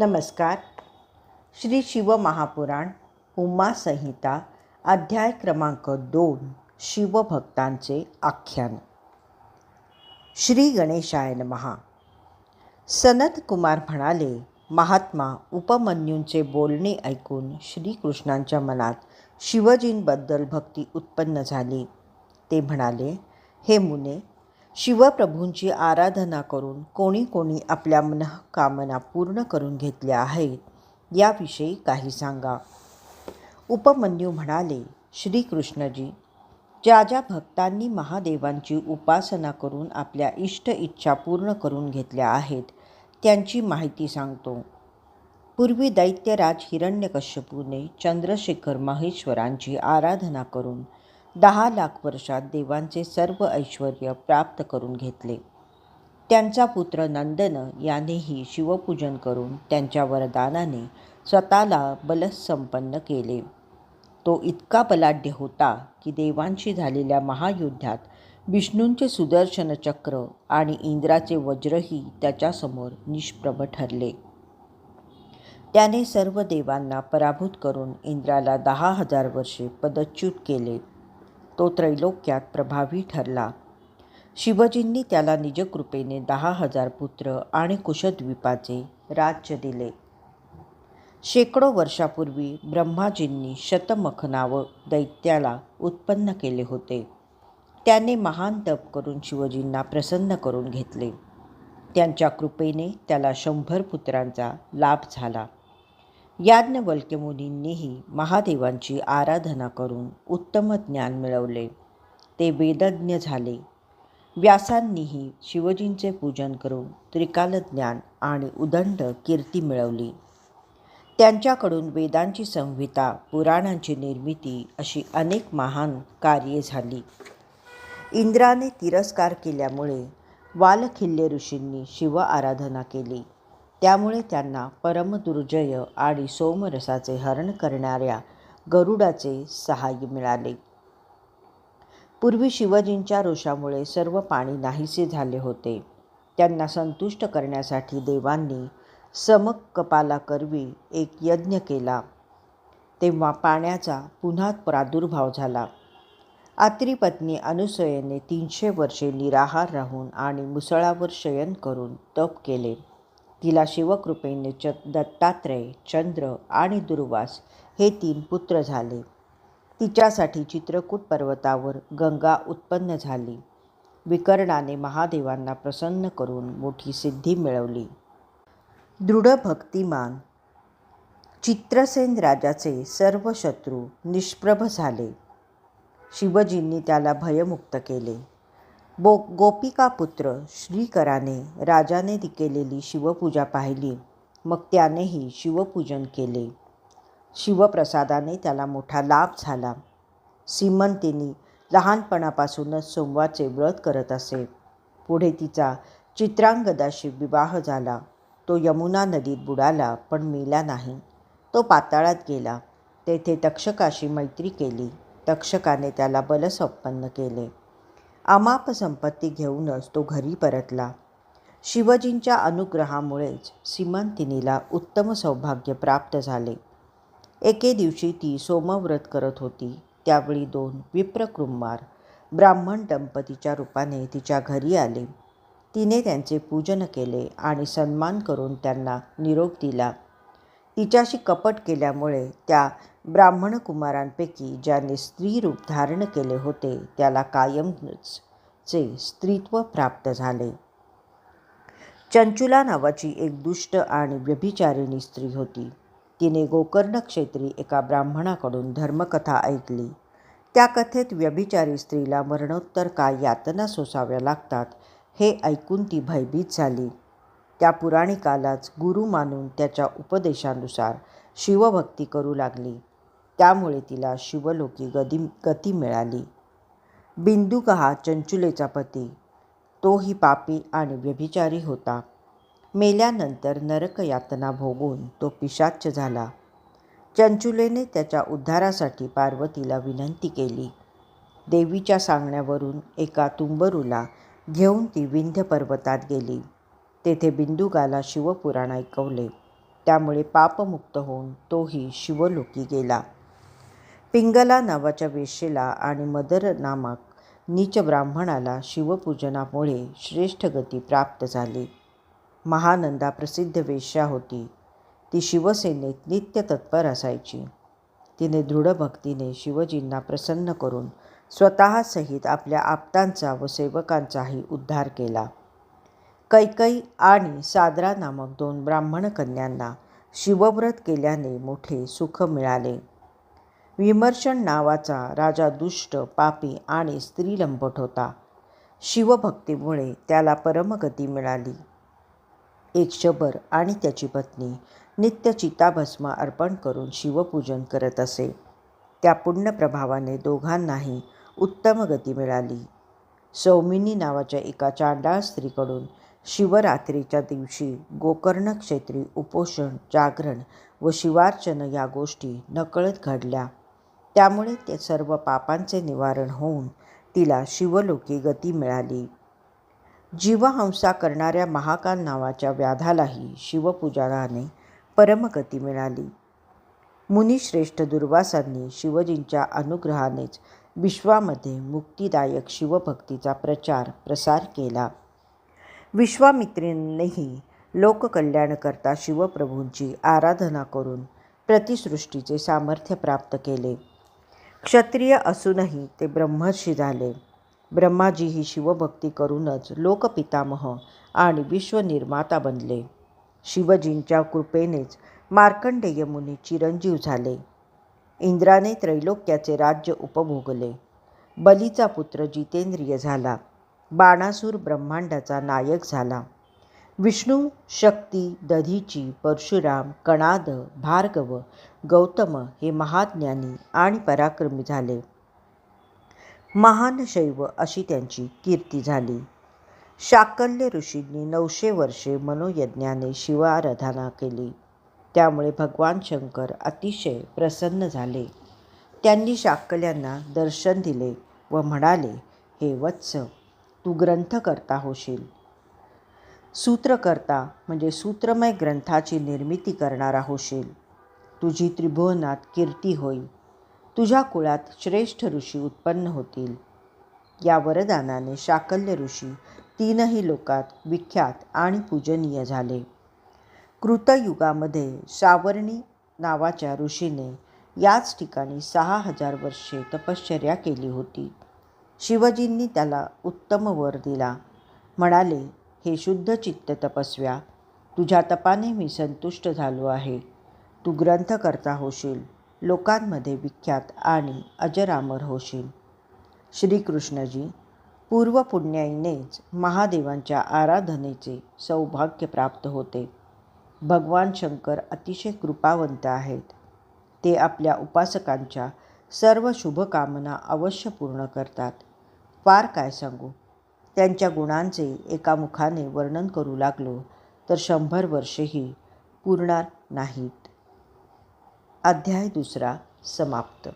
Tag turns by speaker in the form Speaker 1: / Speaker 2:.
Speaker 1: नमस्कार. श्री शिवमहापुराण उमा संहिता अध्याय क्रमांक दोन शिवभक्तांचे आख्यान. श्री गणेशायन महा सनत कुमार म्हणाले महात्मा उपमन्यूंचे बोलणे ऐकून श्रीकृष्णांच्या मनात शिवजींबद्दल भक्ती उत्पन्न झाली. ते म्हणाले हे मुने शिवप्रभूंची आराधना करून कोणी कोणी आपल्या मनःकामना पूर्ण करून घेतल्या आहेत याविषयी काही सांगा. उपमन्यू म्हणाले श्रीकृष्णजी ज्या ज्या भक्तांनी महादेवांची उपासना करून आपल्या इष्ट इच्छा पूर्ण करून घेतल्या आहेत त्यांची माहिती सांगतो. पूर्वी दैत्यराज हिरण्यकश्यपूने चंद्रशेखर महेश्वरांची आराधना करून दहा लाख वर्षात देवांचे सर्व ऐश्वर प्राप्त करून घेतले. त्यांचा पुत्र नंदन यानेही शिवपूजन करून त्यांच्या वरदानाने स्वतःला बलसंपन्न केले. तो इतका बलाढ्य होता की देवांशी झालेल्या महायुद्धात विष्णूंचे सुदर्शन चक्र आणि इंद्राचे वज्रही त्याच्यासमोर निष्प्रभ ठरले. त्याने सर्व देवांना पराभूत करून इंद्राला दहा हजार वर्षे पदच्युत केले. तो त्रैलोक्यात प्रभावी ठरला. शिवजींनी त्याला निजकृपेने दहा हजार पुत्र आणि कुशद्वीपाचे राज्य दिले. शेकडो वर्षापूर्वी ब्रह्माजींनी शतमख नावं दैत्याला उत्पन्न केले होते. त्याने महान तप करून शिवजींना प्रसन्न करून घेतले. त्यांच्या कृपेने त्याला शंभर पुत्रांचा लाभ झाला. याज्ञवल्क्य मुनींनीही महादेवांची आराधना करून उत्तम ज्ञान मिळवले. ते वेदज्ञ झाले. व्यासांनीही शिवजींचे पूजन करून त्रिकाल ज्ञान आणि उदंड कीर्ती मिळवली. त्यांच्याकडून वेदांची संहिता पुराणांची निर्मिती अशी अनेक महान कार्ये झाली. इंद्राने तिरस्कार केल्यामुळे वालखिल्य ऋषींनी शिव आराधना केली. त्यामुळे त्यांना परमदुर्जय आणि सोमरसाचे हरण करणाऱ्या गरुडाचे सहाय्य मिळाले. पूर्वी शिवजींच्या रोषामुळे सर्व पाणी नाहीसे झाले होते. त्यांना संतुष्ट करण्यासाठी देवांनी समक कपाला करवी एक यज्ञ केला. तेव्हा पाण्याचा पुन्हा प्रादुर्भाव झाला. आत्रीपत्नी अनुसयेने तीनशे वर्षे निराहार राहून आणि मुसळावर शयन करून तप केले. तिला शिवकृपेने च दत्तात्रय चंद्र आणि दुर्वास हे तीन पुत्र झाले. तिच्यासाठी चित्रकूट पर्वतावर गंगा उत्पन्न झाली. विकर्णाने महादेवांना प्रसन्न करून मोठी सिद्धी मिळवली. दृढ भक्तिमान चित्रसेन राजाचे सर्व शत्रू निष्प्रभ झाले. शिवजींनी त्याला भयमुक्त केले. बो गोपिका पुत्र श्रीकराने राजाने ती केलेली शिवपूजा पाहिली. मग त्यानेही शिवपूजन केले. शिवप्रसादाने त्याला मोठा लाभ झाला. सीमंतीनी लहानपणापासूनच सोमवारचे व्रत करत असे. पुढे तिचा चित्रांगदाशी विवाह झाला. तो यमुना नदीत बुडाला पण मेला नाही. तो पाताळात गेला. तेथे तक्षकाशी मैत्री केली. तक्षकाने त्याला बलसंपन्न केले. अमाप संपत्ती घेऊनच तो घरी परतला. शिवजींच्या अनुग्रहामुळेच सीमंतिनीला उत्तम सौभाग्य प्राप्त झाले. एके दिवशी ती सोमव्रत करत होती. त्यावेळी दोन विप्रकुमार ब्राह्मण दंपतीच्या रूपाने तिच्या घरी आले. तिने त्यांचे पूजन केले आणि सन्मान करून त्यांना निरोप दिला. तिच्याशी कपट केल्यामुळे त्या ब्राह्मण कुमारांपैकी ज्याने स्त्री रूप धारण केले होते त्याला कायमचे स्त्रीत्व प्राप्त झाले. चंचुला नावाची एक दुष्ट आणि व्यभिचारिणी स्त्री होती. तिने गोकर्ण क्षेत्री एका ब्राह्मणाकडून धर्मकथा ऐकली. त्या कथेत व्यभिचारी स्त्रीला मरणोत्तर काय यातना सोसाव्या लागतात हे ऐकून ती भयभीत झाली. त्या पुराणिकालाच गुरु मानून त्याच्या उपदेशानुसार शिवभक्ती करू लागली. त्यामुळे तिला शिवलोकी गदी गती मिळाली. बिंदुक हा चंचुलेचा पती. तोही पापी आणि व्यभिचारी होता. मेल्यानंतर नरकयातना भोगून तो पिशाच्च झाला. चंचुलेने त्याच्या उद्धारासाठी पार्वतीला विनंती केली. देवीच्या सांगण्यावरून एका तुंबरूला घेऊन ती विंध्य पर्वतात गेली. तेथे बिंदुगाला शिवपुराण ऐकवले. त्यामुळे पापमुक्त होऊन तोही शिवलोकी गेला. पिंगला नावाच्या वेशेला आणि मदर नामक नीच ब्राह्मणाला शिवपूजनामुळे श्रेष्ठ गती प्राप्त झाली. महानंदा प्रसिद्ध वेश्या होती. ती शिवसेनेत नित्य तत्पर असायची. तिने दृढ भक्तीने शिवजींना प्रसन्न करून स्वतःसहित आपल्या आप्तांचा व सेवकांचाही उद्धार केला. कैकई आणि सादरा नामक दोन ब्राह्मण कन्यांना शिवव्रत केल्याने मोठे सुख मिळाले. विमर्शन नावाचा राजा दुष्ट पापी आणि स्त्री लंपट होता. शिवभक्तीमुळे त्याला परमगती मिळाली. एक शबर आणि त्याची पत्नी नित्य चिताभस्म अर्पण करून शिवपूजन करत असे. त्या पुण्यप्रभावाने दोघांनाही उत्तम गती मिळाली. सौमिनी नावाच्या एका चांडाळ स्त्रीकडून शिवरात्रीच्या दिवशी गोकर्ण क्षेत्री उपोषण जागरण व शिवार्चन या गोष्टी नकळत घडल्या. त्यामुळे ते सर्व पापांचे निवारण होऊन तिला शिवलोकी गती मिळाली. जीवहंसा करणाऱ्या महाकाल नावाच्या व्याधालाही शिवपूजनाने परमगती मिळाली. मुनिश्रेष्ठ दुर्वासांनी शिवजींच्या अनुग्रहानेच विश्वामध्ये मुक्तिदायक शिवभक्तीचा प्रचार प्रसार केला. विश्वामित्रींनीही लोककल्याणकरता शिवप्रभूंची आराधना करून प्रतिसृष्टीचे सामर्थ्य प्राप्त केले. क्षत्रिय असूनही ते ब्रह्मर्षी झाले. ब्रह्माजी ही शिवभक्ती करूनच लोकपितामह आणि विश्वनिर्माता बनले. शिवजींच्या कृपेनेच मार्कंडेय मुनी चिरंजीव झाले. इंद्राने त्रैलोक्याचे राज्य उपभोगले. बलीचा पुत्र जितेंद्रिय झाला. बाणासूर ब्रह्मांडाचा नायक झाला. विष्णू शक्ती दधीची परशुराम कणाद भार्गव गौतम हे महाज्ञानी आणि पराक्रमी झाले. महान शैव अशी त्यांची कीर्ती झाली. शाकल्य ऋषींनी नऊशे वर्षे मनोयज्ञाने शिवाराधना केली. त्यामुळे भगवान शंकर अतिशय प्रसन्न झाले. त्यांनी शाकल्यांना दर्शन दिले व म्हणाले हे वत्स तू ग्रंथकर्ता होशील. सूत्रकर्ता म्हणजे सूत्रमय ग्रंथाची निर्मिती करणारा होशील. तुझी त्रिभुवनात कीर्ती होईल. तुझ्या कुळात श्रेष्ठ ऋषी उत्पन्न होतील. या वरदानाने शाकल्य ऋषी तीनही लोकात विख्यात आणि पूजनीय झाले. कृतयुगामध्ये सावर्णी नावाच्या ऋषीने याच ठिकाणी सहा हजार वर्षे तपश्चर्या केली होती. शिवजींनी त्याला उत्तम वर दिला. म्हणाले हे शुद्ध चित्त तपस्व्या तुझ्या तपाने मी संतुष्ट झालो आहे. तू ग्रंथकर्ता होशील लोकांमध्ये विख्यात आणि अजरामर होशील. श्रीकृष्णजी पूर्वपुण्याईनेच महादेवांच्या आराधनेचे सौभाग्य प्राप्त होते. भगवान शंकर अतिशय कृपावंत आहेत. ते आपल्या उपासकांच्या सर्व शुभकामना अवश्य पूर्ण करतात. फार काय सांगू? त्यांच्या गुणांचे एका मुखाने वर्णन करू लागलो तर शंभर वर्षेही पुरणार नाहीत. अध्याय दुसरा समाप्त.